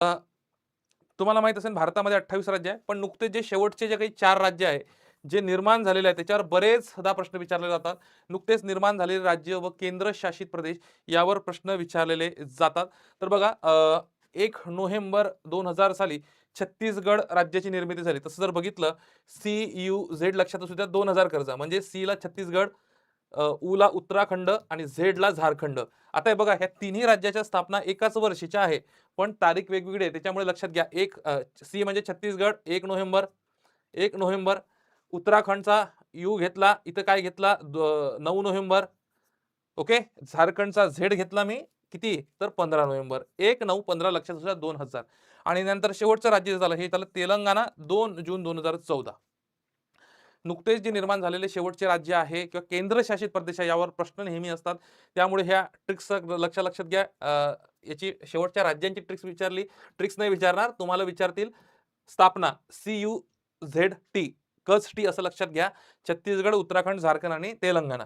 तुम्हाला माहीत असेल भारतामध्ये अठ्ठावीस राज्य आहे पण नुकते जे शेवटचे जे काही चार राज्य आहे जे निर्माण झालेले आहे त्याच्यावर बरेचदा प्रश्न विचारले जातात. नुकतेच निर्माण झालेले राज्य व केंद्रशासित प्रदेश यावर प्रश्न विचारलेले जातात. तर बघा एक नोव्हेंबर दोन हजार साली छत्तीसगड राज्याची निर्मिती झाली. तसं जर बघितलं सी यू झेड लक्षात असू द्या दोन हजार कर्ज. म्हणजे सी ला छत्तीसगड अ, उ ला उत्तराखंड आणि झेडला झारखंड. आता हे बघा ह्या तिन्ही राज्याच्या स्थापना एकाच वर्षीच्या आहे पण तारीख वेगवेगळी आहे. त्याच्यामुळे लक्षात घ्या एक सी म्हणजे छत्तीसगड एक नोव्हेंबर एक नोव्हेंबर उत्तराखंडचा यू घेतला इथं काय घेतला? द- नऊ नोव्हेंबर. ओके? झारखंडचा झेड घेतला मी किती? तर पंधरा नोव्हेंबर. एक नऊ पंधरा लक्षात दोन हजार. आणि नंतर शेवटचं राज्य झालं हे झालं तेलंगणा दोन जून दोन हजार चौदा. नुकतेच जे निर्माण झालेले शेवटचे राज्य आहे किंवा केंद्रशासित प्रदेश आहे यावर प्रश्न नेहमी असतात. त्यामुळे ह्या ट्रिक्स लक्ष लक्षात घ्या. याची शेवटच्या राज्यांची ट्रिक्स विचारली. ट्रिक्स नाही विचारणार तुम्हाला विचारतील. स्थापना सी यू झेड टी कच टी असं लक्षात घ्या. छत्तीसगड उत्तराखंड झारखंड आणि तेलंगणा.